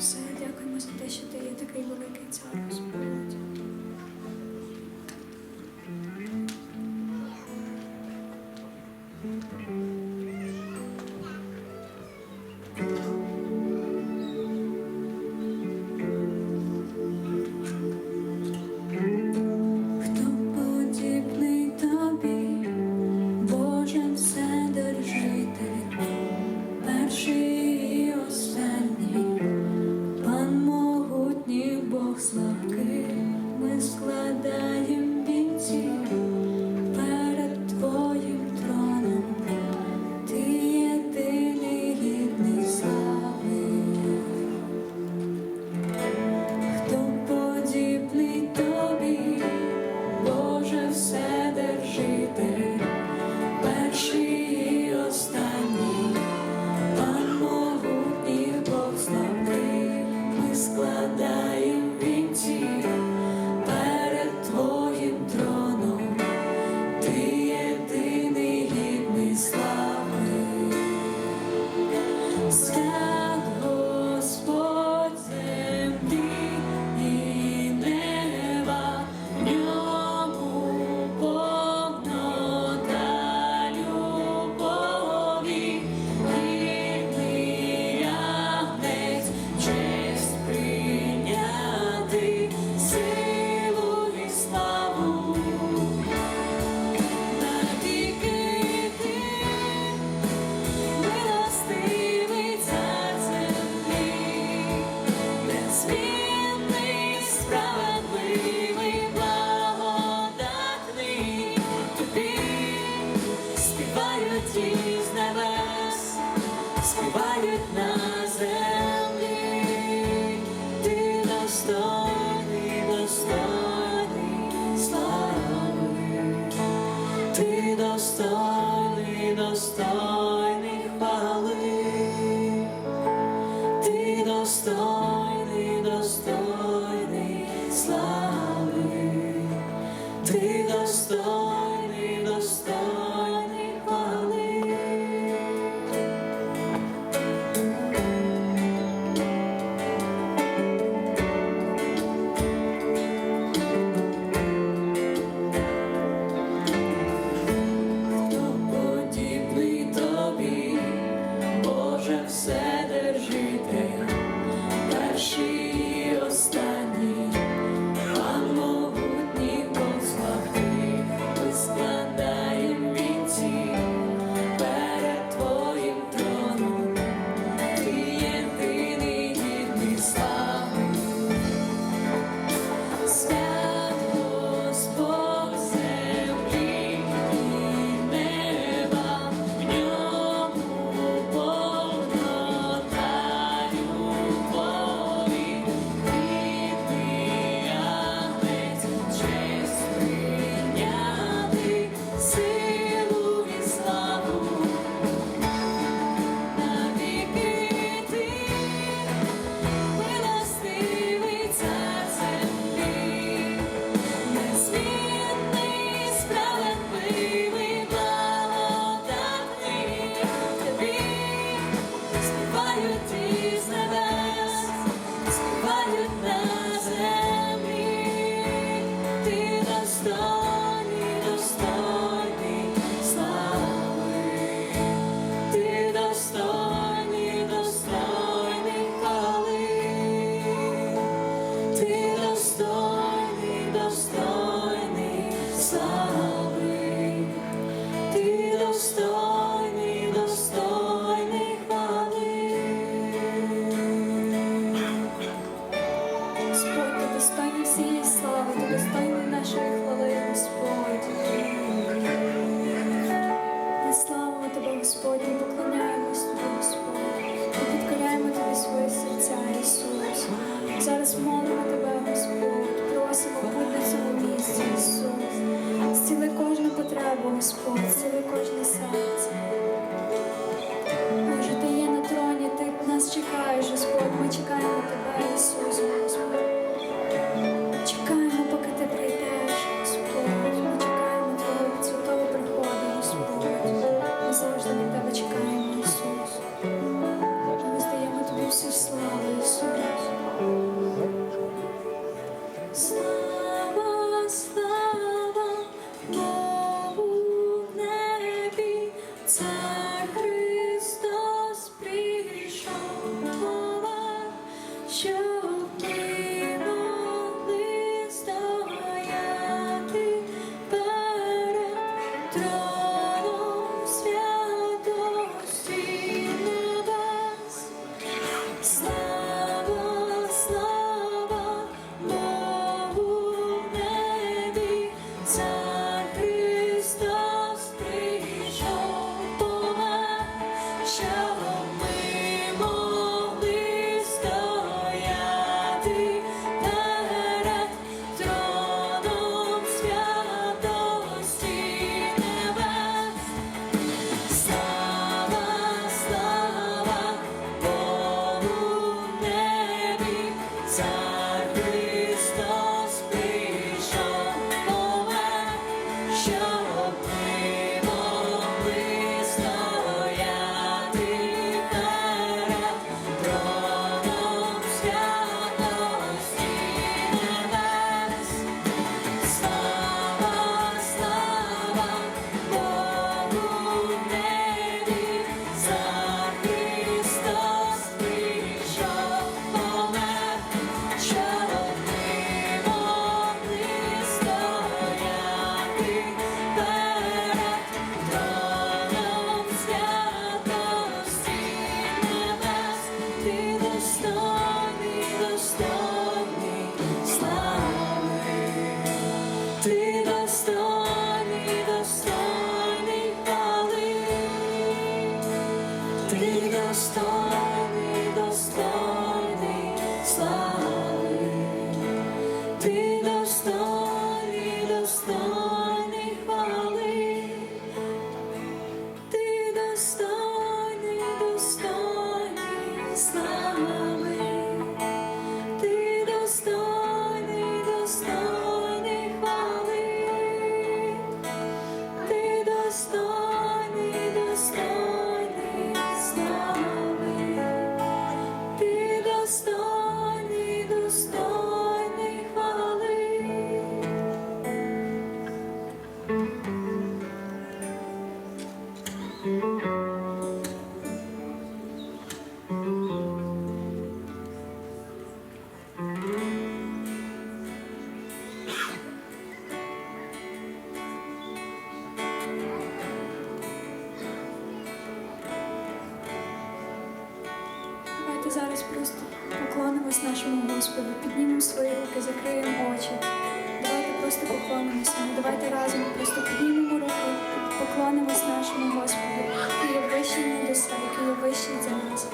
Все, дякуємо за те, що ти є такий великий цар. складає. song. Ти достойний, достойний зараз просто поклонимось нашому Господу, піднімемо свої руки, закриємо очі. Давайте просто поклонимося. Давайте разом просто піднімемо руки, поклонимось нашому Господу, який є вищий усе, який є вищий за нас,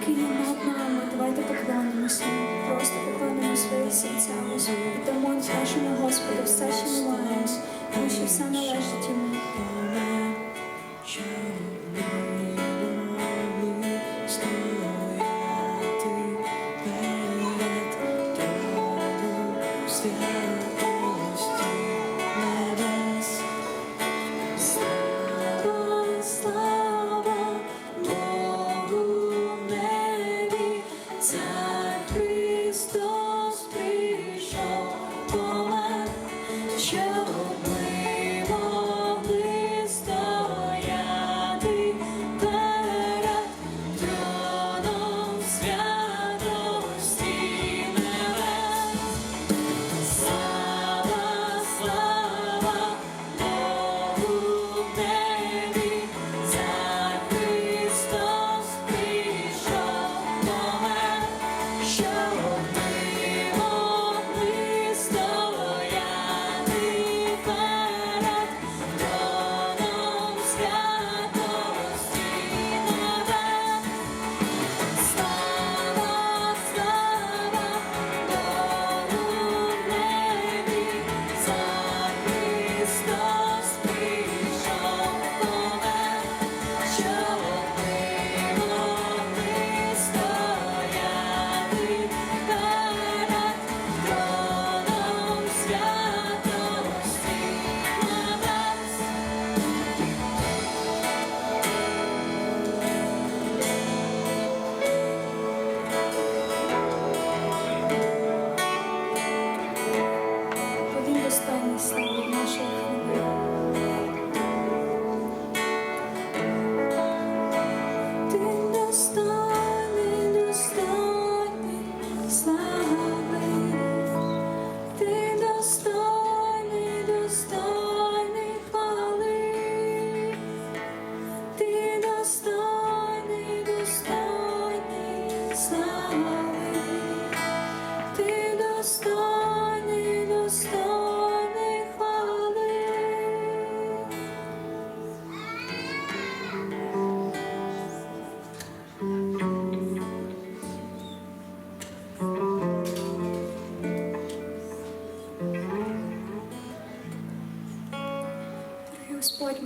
який є над нами. Давайте поклонимося. Просто поклонимо свої серця, Господу. Дамо нашому Господу все, що ми маємо, тому що все належить йому.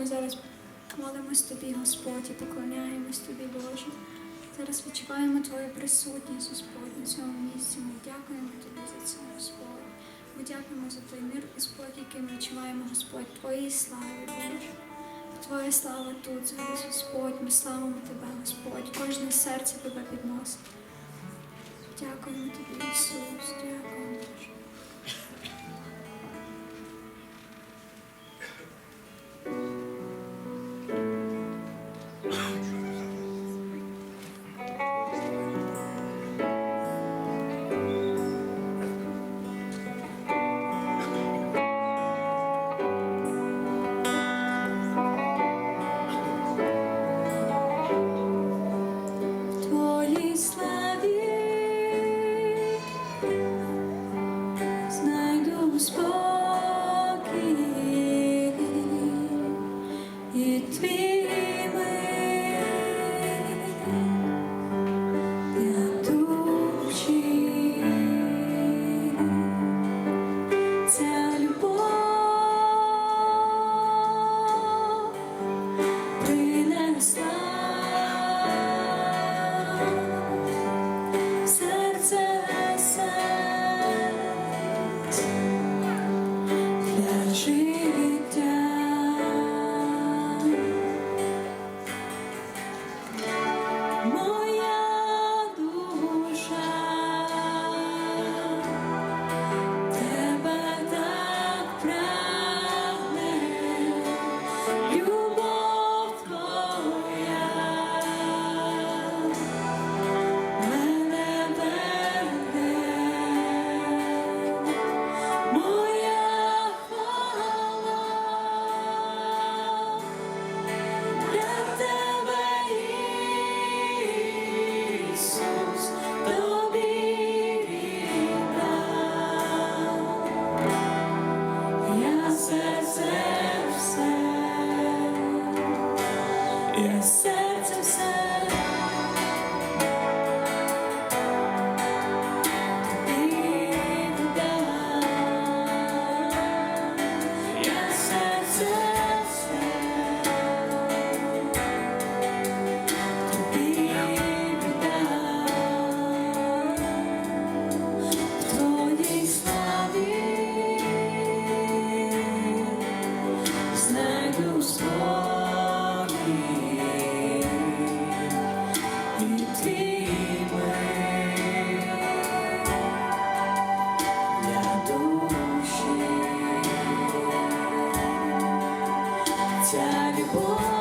Ми зараз молимось тобі, Господь, і поклоняємось тобі, Боже. Зараз відчуваємо Твою присутність, Господь, на цьому місці. Ми дякуємо тобі за це, Господь. Ми дякуємо за той мир, Господь, який ми відчуваємо, Господь, Твоїй славі, Боже. Твоя слава тут, зараз, Господь, ми славимо Тебе, Господь. Кожне серце Тебе підносить. Дякуємо тобі, Ісус, дякуємо, Боже. ця любов.